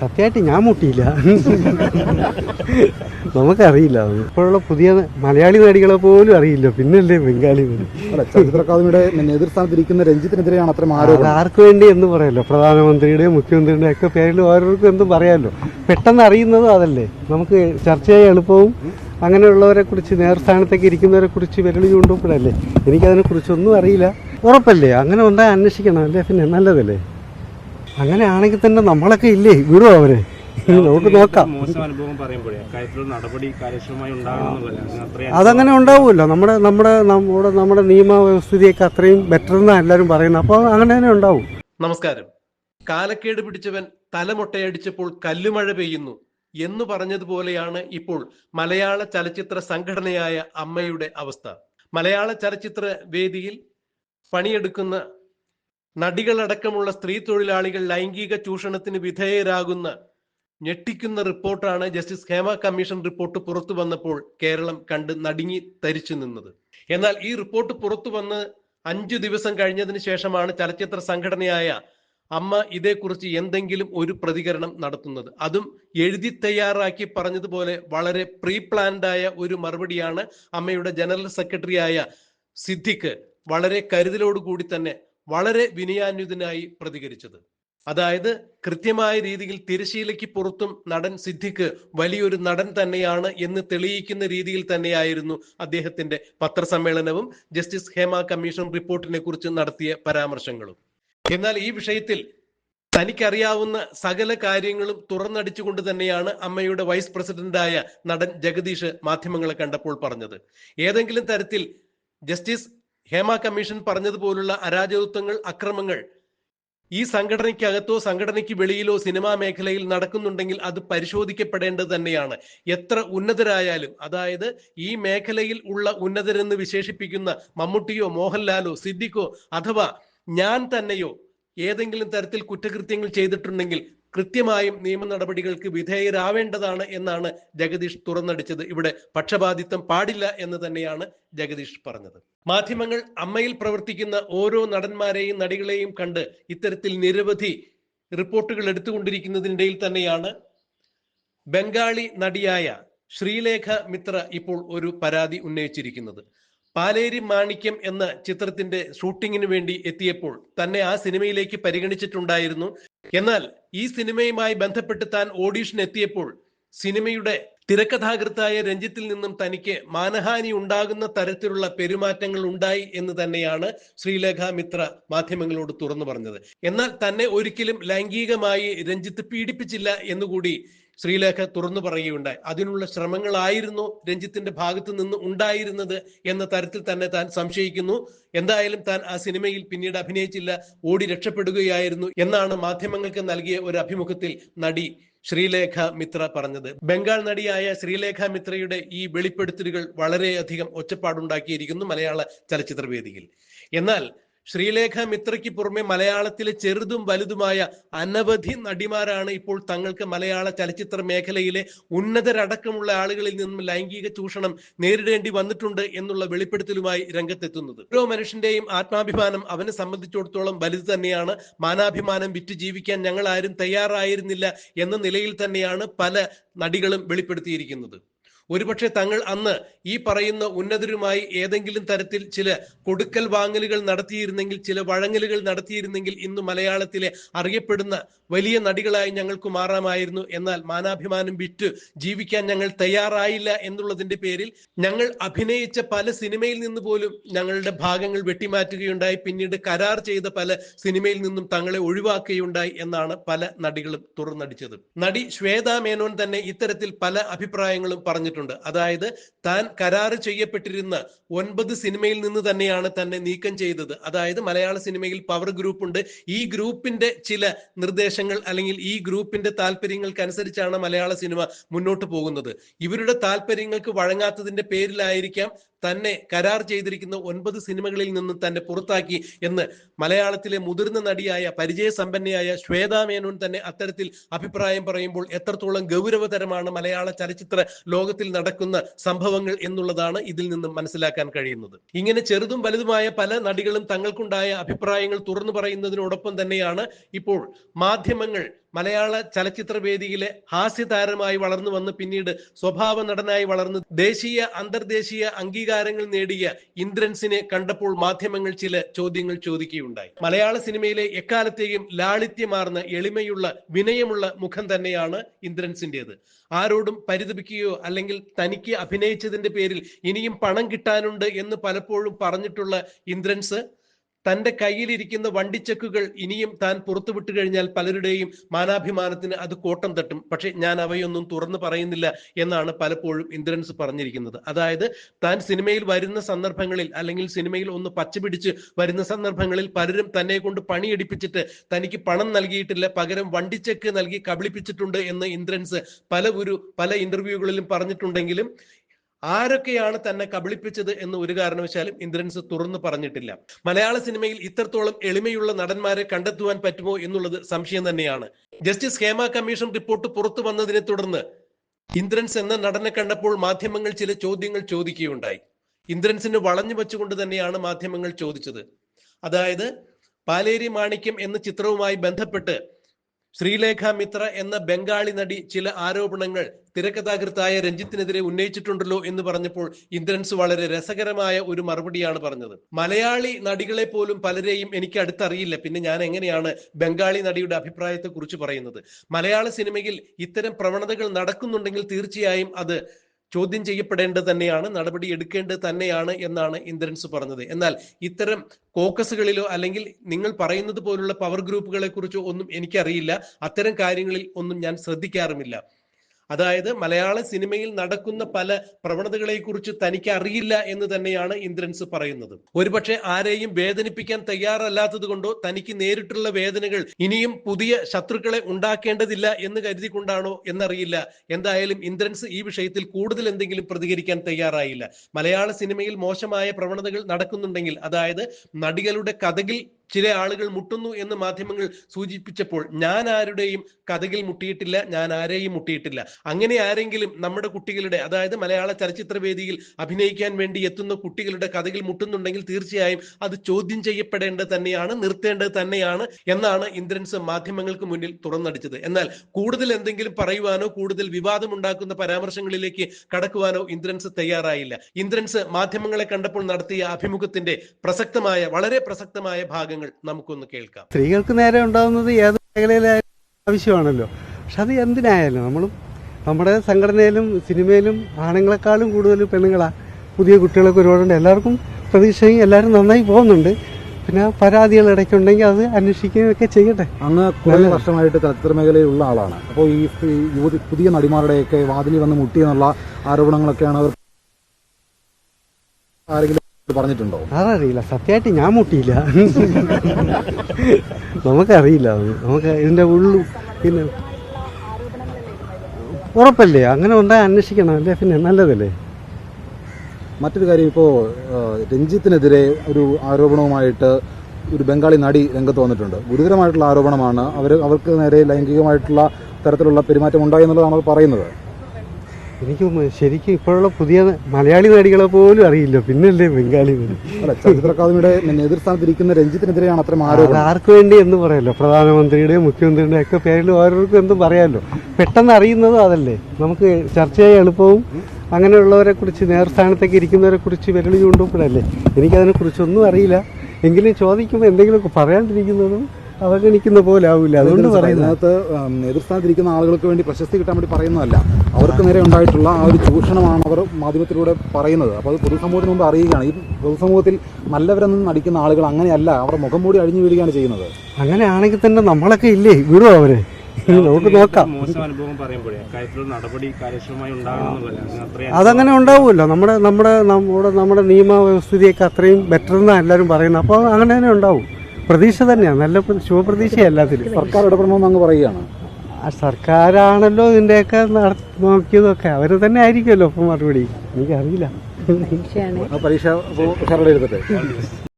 സത്യമായിട്ട് ഞാൻ മുട്ടിയില്ല. നമുക്കറിയില്ല. ഇപ്പോഴുള്ള പുതിയ മലയാളി നടികളെ പോലും അറിയില്ല. പിന്നല്ലേ ബംഗാളി ചലച്ചിത്ര അക്കാദമിയുടെ നേതൃസ്ഥാനത്തിരിക്കുന്ന രഞ്ജിത്തിനെതിരെയാണ് അത്ര അത് ആർക്ക് വേണ്ടി എന്ന് പറയാലോ പ്രധാനമന്ത്രിയുടെ മുഖ്യമന്ത്രിയുടെ ഒക്കെ പേരിൽ ഓരോർക്കും എന്തും പറയാമല്ലോ പെട്ടെന്ന് അറിയുന്നതും അതല്ലേ. നമുക്ക് ചർച്ച ചെയ്യാൻ എളുപ്പവും അങ്ങനെയുള്ളവരെ കുറിച്ച് നേതൃസ്ഥാനത്തേക്ക് ഇരിക്കുന്നവരെ കുറിച്ച് വിരളി ചൂണ്ടുമ്പോഴല്ലേ? എനിക്കതിനെ കുറിച്ചൊന്നും അറിയില്ല. ഉറപ്പല്ലേ? അങ്ങനെ ഉണ്ടായി അന്വേഷിക്കണം അല്ലേ? പിന്നെ നല്ലതല്ലേ? അങ്ങനെ ആണെങ്കിൽ തന്നെ നമ്മളൊക്കെ ഇല്ലേ? വിടുവോ അവർ. നമുക്ക് നോക്കാം. മോശം അനുഭവം പറയുമ്പോഴേ അക്കാര്യത്തിലുള്ള നടപടി കാര്യക്ഷമമായി ഉണ്ടാകണം അതങ്ങനെ ഉണ്ടാവുമല്ലോ. നമ്മുടെ നമ്മുടെ നമ്മുടെ നമ്മുടെ നിയമവ്യവസ്ഥിതിയൊക്കെ അത്രയും ബെറ്റർ എന്നാണ് എല്ലാവരും പറയുന്നത്. അപ്പോൾ അങ്ങനെ തന്നെ ഉണ്ടാവും. നമസ്കാരം. കാലക്കേട് പിടിച്ചവൻ തലമുട്ടയടിച്ചപ്പോൾ കല്ലുമഴ പെയ്യുന്നു എന്ന് പറഞ്ഞതുപോലെയാണ് ഇപ്പോൾ മലയാള ചലച്ചിത്ര സംഘടനയായ അമ്മയുടെ അവസ്ഥ. മലയാള ചലച്ചിത്ര വേദിയിൽ പണിയെടുക്കുന്ന നടികളടക്കമുള്ള സ്ത്രീ തൊഴിലാളികൾ ലൈംഗിക ചൂഷണത്തിന് വിധേയരാകുന്ന ഞെട്ടിക്കുന്ന റിപ്പോർട്ടാണ് ജസ്റ്റിസ് ഹേമ കമ്മീഷൻ റിപ്പോർട്ട് പുറത്തു വന്നപ്പോൾ കേരളം കണ്ട് നടുങ്ങി തരിച്ചു നിന്നത്. എന്നാൽ ഈ റിപ്പോർട്ട് പുറത്തു വന്ന് അഞ്ചു ദിവസം കഴിഞ്ഞതിന് ശേഷമാണ് ചലച്ചിത്ര സംഘടനയായ അമ്മ ഇതേക്കുറിച്ച് എന്തെങ്കിലും ഒരു പ്രതികരണം നടത്തുന്നത്. അതും എഴുതി തയ്യാറാക്കി പറഞ്ഞതുപോലെ വളരെ പ്രീ പ്ലാൻഡായ ഒരു മറുപടിയാണ് അമ്മയുടെ ജനറൽ സെക്രട്ടറിയായ സിദ്ദിഖ് വളരെ കരുതലോടുകൂടി തന്നെ വളരെ വിനയാന്വിതനായി പ്രതികരിച്ചത്. അതായത് കൃത്യമായ രീതിയിൽ തിരശീലയ്ക്ക് പുറത്തും നടൻ സിദ്ധിക്ക് വലിയൊരു നടൻ തന്നെയാണ് എന്ന് തെളിയിക്കുന്ന രീതിയിൽ തന്നെയായിരുന്നു അദ്ദേഹത്തിന്റെ പത്രസമ്മേളനവും ജസ്റ്റിസ് ഹേമ കമ്മീഷൻ റിപ്പോർട്ടിനെ കുറിച്ച് നടത്തിയ പരാമർശങ്ങളും. എന്നാൽ ഈ വിഷയത്തിൽ തനിക്കറിയാവുന്ന സകല കാര്യങ്ങളും തുറന്നടിച്ചുകൊണ്ട് തന്നെയാണ് അമ്മയുടെ വൈസ് പ്രസിഡന്റായ നടൻ ജഗദീഷ് മാധ്യമങ്ങളെ കണ്ടപ്പോൾ പറഞ്ഞത്. ഏതെങ്കിലും തരത്തിൽ ജസ്റ്റിസ് ഹേമ കമ്മീഷൻ പറഞ്ഞതുപോലുള്ള അരാജകത്വങ്ങൾ അക്രമങ്ങൾ ഈ സംഘടനയ്ക്കകത്തോ സംഘടനയ്ക്ക് വെളിയിലോ സിനിമാ മേഖലയിൽ നടക്കുന്നുണ്ടെങ്കിൽ അത് പരിശോധിക്കപ്പെടേണ്ടത് തന്നെയാണ്. എത്ര ഉന്നതരായാലും അതായത് ഈ മേഖലയിൽ ഉള്ള ഉന്നതരെന്ന് വിശേഷിപ്പിക്കുന്ന മമ്മൂട്ടിയോ മോഹൻലാലോ സിദ്ദിഖോ അഥവാ ഞാൻ തന്നെയോ ഏതെങ്കിലും തരത്തിൽ കുറ്റകൃത്യങ്ങൾ ചെയ്തിട്ടുണ്ടെങ്കിൽ കൃത്യമായും നിയമ നടപടികൾക്ക് വിധേയരാവേണ്ടതാണ് എന്നാണ് ജഗദീഷ് തുറന്നടിച്ചത്. ഇവിടെ പക്ഷപാതിത്വം പാടില്ല എന്ന് തന്നെയാണ് ജഗദീഷ് പറഞ്ഞത്. മാധ്യമങ്ങൾ അമ്മയിൽ പ്രവർത്തിക്കുന്ന ഓരോ നടന്മാരെയും നടികളെയും കണ്ട് ഇത്തരത്തിൽ നിരവധി റിപ്പോർട്ടുകൾ എടുത്തുകൊണ്ടിരിക്കുന്നതിനിടയിൽ തന്നെയാണ് ബംഗാളി നടിയായ ശ്രീലേഖ മിത്ര ഇപ്പോൾ ഒരു പരാതി ഉന്നയിച്ചിരിക്കുന്നത്. പാലേരി മാണിക്യം എന്ന ചിത്രത്തിന്റെ ഷൂട്ടിങ്ങിന് വേണ്ടി എത്തിയപ്പോൾ തന്നെ ആ സിനിമയിലേക്ക് പരിഗണിച്ചിട്ടുണ്ടായിരുന്നു. എന്നാൽ ഈ സിനിമയുമായി ബന്ധപ്പെട്ട് താൻ ഓഡീഷൻ എത്തിയപ്പോൾ സിനിമയുടെ തിരക്കഥാകൃത്തായ രഞ്ജിത്തിൽ നിന്നും തനിക്ക് മാനഹാനി ഉണ്ടാകുന്ന തരത്തിലുള്ള പെരുമാറ്റങ്ങൾ ഉണ്ടായി എന്ന് തന്നെയാണ് ശ്രീലേഖ മിത്ര മാധ്യമങ്ങളോട് തുറന്നു പറഞ്ഞത്. എന്നാൽ തന്നെ ഒരിക്കലും ലൈംഗികമായി രഞ്ജിത്ത് പീഡിപ്പിച്ചില്ല എന്നുകൂടി ശ്രീലേഖ തുറന്നു പറയുകയുണ്ടായി. അതിനുള്ള ശ്രമങ്ങളായിരുന്നു രഞ്ജിത്തിന്റെ ഭാഗത്ത് നിന്ന് ഉണ്ടായിരുന്നത് എന്ന തരത്തിൽ തന്നെ താൻ സംശയിക്കുന്നു. എന്തായാലും താൻ ആ സിനിമയിൽ പിന്നീട് അഭിനയിച്ചില്ല ഓടി രക്ഷപ്പെടുകയായിരുന്നു എന്നാണ് മാധ്യമങ്ങൾക്ക് നൽകിയ ഒരു അഭിമുഖത്തിൽ നടി ശ്രീലേഖ മിത്ര പറഞ്ഞത്. ബംഗാൾ നടിയായ ശ്രീലേഖ മിത്രയുടെ ഈ വെളിപ്പെടുത്തലുകൾ വളരെയധികം ഒച്ചപ്പാടുണ്ടാക്കിയിരിക്കുന്നു മലയാള ചലച്ചിത്ര വേദിയിൽ എന്നാൽ ശ്രീലേഖ മിത്രയ്ക്ക് പുറമെ മലയാളത്തിലെ ചെറുതും വലുതുമായ അനവധി നടിമാരാണ് ഇപ്പോൾ തങ്ങൾക്ക് മലയാള ചലച്ചിത്ര മേഖലയിലെ ഉന്നതരടക്കമുള്ള ആളുകളിൽ നിന്നും ലൈംഗിക ചൂഷണം നേരിടേണ്ടി വന്നിട്ടുണ്ട് എന്നുള്ള വെളിപ്പെടുത്തലുമായി രംഗത്തെത്തുന്നത്. ഓരോ മനുഷ്യന്റെയും ആത്മാഭിമാനം അവനെ സംബന്ധിച്ചിടത്തോളം വലുത് തന്നെയാണ്. മാനാഭിമാനം വിറ്റ് ജീവിക്കാൻ ഞങ്ങൾ ആരും തയ്യാറായിരുന്നില്ല എന്ന നിലയിൽ തന്നെയാണ് പല നടികളും വെളിപ്പെടുത്തിയിരിക്കുന്നത്. ഒരുപക്ഷെ തങ്ങൾ അന്ന് ഈ പറയുന്ന ഉന്നതരുമായി ഏതെങ്കിലും തരത്തിൽ ചില കൊടുക്കൽ വാങ്ങലുകൾ നടത്തിയിരുന്നെങ്കിൽ ചില വഴങ്ങലുകൾ നടത്തിയിരുന്നെങ്കിൽ ഇന്ന് മലയാളത്തിലെ അറിയപ്പെടുന്ന വലിയ നടികളായി ഞങ്ങൾക്ക് മാറാമായിരുന്നു. എന്നാൽ മാനാഭിമാനം വിറ്റ് ജീവിക്കാൻ ഞങ്ങൾ തയ്യാറായില്ല എന്നുള്ളതിന്റെ പേരിൽ ഞങ്ങൾ അഭിനയിച്ച പല സിനിമയിൽ നിന്ന് പോലും ഞങ്ങളുടെ ഭാഗങ്ങൾ വെട്ടിമാറ്റുകയുണ്ടായി. പിന്നീട് കരാർ ചെയ്ത പല സിനിമയിൽ നിന്നും തങ്ങളെ ഒഴിവാക്കുകയുണ്ടായി എന്നാണ് പല നടികളും തുറന്നടിച്ചത്. നടി ശ്വേതാ മേനോൻ തന്നെ ഇത്തരത്തിൽ പല അഭിപ്രായങ്ങളും പറഞ്ഞിട്ടുണ്ട്. അതായത് താൻ കരാറ് ചെയ്യപ്പെട്ടിരുന്ന ഒൻപത് സിനിമയിൽ നിന്ന് തന്നെയാണ് തന്നെ നീക്കം ചെയ്തത്. അതായത് മലയാള സിനിമയിൽ പവർ ഗ്രൂപ്പ് ഉണ്ട്. ഈ ഗ്രൂപ്പിന്റെ ചില നിർദ്ദേശങ്ങൾ അല്ലെങ്കിൽ ഈ ഗ്രൂപ്പിന്റെ താല്പര്യങ്ങൾക്കനുസരിച്ചാണ് മലയാള സിനിമ മുന്നോട്ട് പോകുന്നത്. ഇവരുടെ താല്പര്യങ്ങൾക്ക് വഴങ്ങാത്തതിന്റെ പേരിലായിരിക്കാം തന്നെ കരാർ ചെയ്തിരിക്കുന്ന ഒൻപത് സിനിമകളിൽ നിന്നും തന്നെ പുറത്താക്കി എന്ന് മലയാളത്തിലെ മുതിർന്ന നടിയായ പരിചയ സമ്പന്നയായ ശ്വേതാ മേനോൻ തന്നെ അത്തരത്തിൽ അഭിപ്രായം പറയുമ്പോൾ എത്രത്തോളം ഗൗരവതരമാണ് മലയാള ചലച്ചിത്ര ലോകത്തിൽ നടക്കുന്ന സംഭവങ്ങൾ എന്നുള്ളതാണ് ഇതിൽ നിന്നും മനസ്സിലാക്കാൻ കഴിയുന്നത്. ഇങ്ങനെ ചെറുതും വലുതുമായ പല നടികളും തങ്ങൾക്കുണ്ടായ അഭിപ്രായങ്ങൾ തുറന്നു പറയുന്നതിനോടൊപ്പം തന്നെയാണ് ഇപ്പോൾ മാധ്യമങ്ങൾ മലയാള ചലച്ചിത്ര വേദിയിലെ ഹാസ്യതാരമായി വളർന്നു വന്ന് പിന്നീട് സ്വഭാവ നടനായി വളർന്ന് ദേശീയ അന്തർദേശീയ അംഗീകാരങ്ങൾ നേടിയ ഇന്ദ്രൻസിനെ കണ്ടപ്പോൾ മാധ്യമങ്ങൾ ചില ചോദ്യങ്ങൾ ചോദിക്കുകയുണ്ടായി. മലയാള സിനിമയിലെ എക്കാലത്തെയും ലാളിത്യമാർന്ന എളിമയുള്ള വിനയമുള്ള മുഖം തന്നെയാണ് ഇന്ദ്രൻസിന്റേത് ആരോടും പരിതപിക്കുകയോ അല്ലെങ്കിൽ തനിക്ക് അഭിനയിച്ചതിന്റെ പേരിൽ ഇനിയും പണം കിട്ടാനുണ്ട് എന്ന് പലപ്പോഴും പറഞ്ഞിട്ടുള്ള ഇന്ദ്രൻസ് തന്റെ കയ്യിലിരിക്കുന്ന വണ്ടിച്ചെക്കുകൾ ഇനിയും താൻ പുറത്തു വിട്ടു കഴിഞ്ഞാൽ പലരുടെയും മാനാഭിമാനത്തിന് അത് കോട്ടം തട്ടും. പക്ഷെ ഞാൻ അവയൊന്നും തുറന്നു പറയുന്നില്ല എന്നാണ് പലപ്പോഴും ഇന്ദ്രൻസ് പറഞ്ഞിരിക്കുന്നത്. അതായത് താൻ സിനിമയിൽ വരുന്ന സന്ദർഭങ്ങളിൽ അല്ലെങ്കിൽ സിനിമയിൽ ഒന്ന് പച്ചപിടിച്ച് വരുന്ന സന്ദർഭങ്ങളിൽ പലരും തന്നെ കൊണ്ട് പണിയെടുപ്പിച്ചിട്ട് തനിക്ക് പണം നൽകിയിട്ടില്ല പകരം വണ്ടിച്ചെക്ക് നൽകി കബളിപ്പിച്ചിട്ടുണ്ട് എന്ന് ഇന്ദ്രൻസ് പല ഒരു പല ഇന്റർവ്യൂകളിലും പറഞ്ഞിട്ടുണ്ടെങ്കിലും ആരൊക്കെയാണ് തന്നെ കബളിപ്പിച്ചത് എന്ന് ഒരു കാരണവശാലും ഇന്ദ്രൻസ് തുറന്നു പറഞ്ഞിട്ടില്ല. മലയാള സിനിമയിൽ ഇത്രത്തോളം എളിമയുള്ള നടന്മാരെ കണ്ടെത്തുവാൻ പറ്റുമോ എന്നുള്ളത് സംശയം തന്നെയാണ്. ജസ്റ്റിസ് ഹേമ കമ്മീഷൻ റിപ്പോർട്ട് പുറത്തു വന്നതിനെ തുടർന്ന് ഇന്ദ്രൻസ് എന്ന നടനെ കണ്ടപ്പോൾ മാധ്യമങ്ങൾ ചില ചോദ്യങ്ങൾ ചോദിക്കുകയുണ്ടായി. ഇന്ദ്രൻസിന് വളഞ്ഞു വെച്ചുകൊണ്ട് തന്നെയാണ് മാധ്യമങ്ങൾ ചോദിച്ചത്. അതായത് പാലേരി മാണിക്യം എന്ന ചിത്രവുമായി ബന്ധപ്പെട്ട് ശ്രീലേഖ മിത്ര എന്ന ബംഗാളി നടി ചില ആരോപണങ്ങൾ തിരക്കഥാകൃത്തായ രഞ്ജിത്തിനെതിരെ ഉന്നയിച്ചിട്ടുണ്ടല്ലോ എന്ന് പറഞ്ഞപ്പോൾ ഇന്ദ്രൻസ് വളരെ രസകരമായ ഒരു മറുപടിയാണ് പറഞ്ഞത്. മലയാളി നടികളെ പോലും പലരെയും എനിക്ക് അടുത്തറിയില്ല. പിന്നെ ഞാൻ എങ്ങനെയാണ് ബംഗാളി നടിയുടെ അഭിപ്രായത്തെ കുറിച്ച് പറയുന്നത്? മലയാള സിനിമയിൽ ഇത്തരം പ്രവണതകൾ നടക്കുന്നുണ്ടെങ്കിൽ തീർച്ചയായും അത് ചോദ്യം ചെയ്യപ്പെടേണ്ടത് തന്നെയാണ് നടപടി എടുക്കേണ്ടത് തന്നെയാണ് എന്നാണ് ഇന്ദ്രൻസ് പറഞ്ഞത്. എന്നാൽ ഇത്തരം കോക്കസുകളിലോ അല്ലെങ്കിൽ നിങ്ങൾ പറയുന്നത് പോലുള്ള പവർ ഗ്രൂപ്പുകളെ കുറിച്ചോ ഒന്നും എനിക്കറിയില്ല. അത്തരം കാര്യങ്ങളിൽ ഒന്നും ഞാൻ ശ്രദ്ധിക്കാറുമില്ല. അതായത് മലയാള സിനിമയിൽ നടക്കുന്ന പല പ്രവണതകളെ കുറിച്ച് തനിക്ക് അറിയില്ല എന്ന് തന്നെയാണ് ഇന്ദ്രൻസ് പറയുന്നത്. ഒരുപക്ഷെ ആരെയും വേദനിപ്പിക്കാൻ തയ്യാറല്ലാത്തത് കൊണ്ടോ തനിക്ക് നേരിട്ടുള്ള വേദനകൾ ഇനിയും പുതിയ ശത്രുക്കളെ ഉണ്ടാക്കേണ്ടതില്ല എന്ന് കരുതിക്കൊണ്ടാണോ എന്നറിയില്ല. എന്തായാലും ഇന്ദ്രൻസ് ഈ വിഷയത്തിൽ കൂടുതൽ എന്തെങ്കിലും പ്രതികരിക്കാൻ തയ്യാറായില്ല. മലയാള സിനിമയിൽ മോശമായ പ്രവണതകൾ നടക്കുന്നുണ്ടെങ്കിൽ അതായത് നടികളുടെ കഥകിൽ ചില ആളുകൾ മുട്ടുന്നു എന്ന് മാധ്യമങ്ങൾ സൂചിപ്പിച്ചപ്പോൾ ഞാൻ ആരുടെയും കഥകിൽ മുട്ടിയിട്ടില്ല ഞാൻ ആരെയും മുട്ടിയിട്ടില്ല. അങ്ങനെ ആരെങ്കിലും നമ്മുടെ കുട്ടികളുടെ അതായത് മലയാള ചലച്ചിത്ര വേദിയിൽ അഭിനയിക്കാൻ വേണ്ടി എത്തുന്ന കുട്ടികളുടെ കഥകിൽ മുട്ടുന്നുണ്ടെങ്കിൽ തീർച്ചയായും അത് ചോദ്യം ചെയ്യപ്പെടേണ്ടത് തന്നെയാണ് നിർത്തേണ്ടത് തന്നെയാണ് എന്നാണ് ഇന്ദ്രൻസ് മാധ്യമങ്ങൾക്ക് മുന്നിൽ തുറന്നടിച്ചത്. എന്നാൽ കൂടുതൽ എന്തെങ്കിലും പറയുവാനോ കൂടുതൽ വിവാദമുണ്ടാക്കുന്ന പരാമർശങ്ങളിലേക്ക് കടക്കുവാനോ ഇന്ദ്രൻസ് തയ്യാറായില്ല. ഇന്ദ്രൻസ് മാധ്യമങ്ങളെ കണ്ടപ്പോൾ നടത്തിയ അഭിമുഖത്തിന്റെ പ്രസക്തമായ വളരെ പ്രസക്തമായ ഭാഗങ്ങൾ നമുക്കൊന്ന് കേൾക്കാം. സ്ത്രീകൾക്ക് നേരെ ഉണ്ടാകുന്നത് ഏത് മേഖലയിലായാലും ആവശ്യമാണല്ലോ. പക്ഷെ അത് എന്തിനായാലും നമ്മളും നമ്മുടെ സംഘടനയിലും സിനിമയിലും ആണുങ്ങളെക്കാളും കൂടുതൽ പെണ്ണുങ്ങളാണ് പുതിയ കുട്ടികളൊക്കെ ഒരുപാടുണ്ട്. എല്ലാവർക്കും പ്രതീക്ഷയും എല്ലാവരും നന്നായി പോകുന്നുണ്ട്. പിന്നെ പരാതികൾ ഇടയ്ക്കുണ്ടെങ്കിൽ അത് അന്വേഷിക്കുകയൊക്കെ ചെയ്യട്ടെ. അങ്ങ് കുറേ വർഷമായിട്ട് ചലച്ചിത്ര മേഖലയിലുള്ള ആളാണ്. അപ്പോൾ ഈ ഈ യുവതി പുതിയ നടിമാരുടെയൊക്കെ വാതിലിൽ വന്ന് മുട്ടിയെന്നുള്ള ആരോപണങ്ങളൊക്കെയാണ് അവർ ആരെങ്കിലും പറഞ്ഞിട്ടുണ്ടോ? അതറിയില്ല. സത്യമായിട്ട് ഞാൻ മുട്ടിയില്ല. നമുക്കറിയില്ല നമുക്ക് ഇതിന്റെ ഉള്ളു പിന്നെ ഉറപ്പല്ലേ? അങ്ങനെ ഉണ്ടായി അന്വേഷിക്കണം അല്ലേ? പിന്നെ നല്ലതല്ലേ? മറ്റൊരു കാര്യം ഇപ്പോ രഞ്ജിത്തിനെതിരെ ഒരു ആരോപണവുമായിട്ട് ഒരു ബംഗാളി നടി രംഗത്ത് വന്നിട്ടുണ്ട്. ഗുരുതരമായിട്ടുള്ള ആരോപണമാണ്. അവർ അവർക്ക് നേരെ ലൈംഗികമായിട്ടുള്ള തരത്തിലുള്ള പെരുമാറ്റം ഉണ്ടായി എന്നുള്ളതാണ് അവർ പറയുന്നത്. എനിക്ക് ശരിക്കും ഇപ്പോഴുള്ള പുതിയ മലയാളി നടികളെ പോലും അറിയില്ല. പിന്നല്ലേ ബംഗാളി നടി. അല്ല ചലച്ചിത്ര അക്കാദമിയുടെ എതിർസ്ഥാനത്തിരിക്കുന്ന രഞ്ജിത്തിനെതിരെയാണ് അത്ര ആർക്ക് വേണ്ടി എന്ന് പറയാലോ പ്രധാനമന്ത്രിയുടെയും മുഖ്യമന്ത്രിയുടെയും ഒക്കെ പേരിൽ ഓരോർക്കും എന്തും പറയാമല്ലോ പെട്ടെന്ന് അറിയുന്നതും അതല്ലേ. നമുക്ക് ചർച്ചയായി എളുപ്പവും അങ്ങനെയുള്ളവരെ കുറിച്ച് നേർസ്ഥാനത്തേക്ക് ഇരിക്കുന്നവരെ കുറിച്ച് വിരളി ചൂണ്ടുമ്പോഴല്ലേ എനിക്കതിനെ കുറിച്ചൊന്നും അറിയില്ല. എങ്കിലും ചോദിക്കുമ്പോൾ എന്തെങ്കിലുമൊക്കെ പറയാണ്ടിരിക്കുന്നതും അവഗണിക്കുന്ന പോലെ ആവില്ല അതുകൊണ്ട് പറയുന്നത് അതിനകത്ത് എതിർസ്ഥാനത്തിരിക്കുന്ന ആളുകൾക്ക് വേണ്ടി പ്രശസ്തി കിട്ടാൻ വേണ്ടി പറയുന്നതല്ല. അവർക്ക് നേരെ ഉണ്ടായിട്ടുള്ള ആ ഒരു ചൂഷണമാണ് അവർ മാധ്യമത്തിലൂടെ പറയുന്നത്. അപ്പോൾ അത് പൊതുസമൂഹത്തിന് മുമ്പ് അറിയുകയാണ്. ഈ പൊതുസമൂഹത്തിൽ നല്ലവരെന്ന് നടിക്കുന്ന ആളുകൾ അങ്ങനെയല്ല. അവരുടെ മുഖം മൂടി അഴിഞ്ഞു വീഴുകയാണ് ചെയ്യുന്നത്. അങ്ങനെയാണെങ്കിൽ തന്നെ നമ്മളൊക്കെ ഇല്ലേ? വിടുവോ അവർ. നമുക്ക് നോക്കാം. മോശം അനുഭവം പറയുമ്പോഴേ അക്കാര്യത്തിലൊരു നടപടി കാര്യക്ഷമമായി ഉണ്ടാകണം എന്നുള്ളതാണ് അതങ്ങനെ ഉണ്ടാവുമല്ലോ. നമ്മുടെ നമ്മുടെ നമ്മുടെ നമ്മുടെ നിയമവ്യവസ്ഥിതിയൊക്കെ അത്രയും ബെറ്റർ എന്നാണ് എല്ലാവരും പറയുന്നത്. അപ്പോൾ അങ്ങനെ തന്നെ ഉണ്ടാവും. പ്രതീക്ഷ തന്നെയാണ് നല്ല പ്ര- ശുഭപ്രതീക്ഷ എല്ലാത്തിലും. സർക്കാർ ഇടപെടണമെന്ന് അങ്ങ് പറയുകയാണ്. ആ സർക്കാരാണല്ലോ ഇതിന്റെയൊക്കെ നോക്കിയതൊക്കെ. അവർ തന്നെ ആയിരിക്കുമല്ലോ ഇപ്പൊ മറുപടി. എനിക്കറിയില്ല. ആ പരീക്ഷ എടുത്തിട്ട്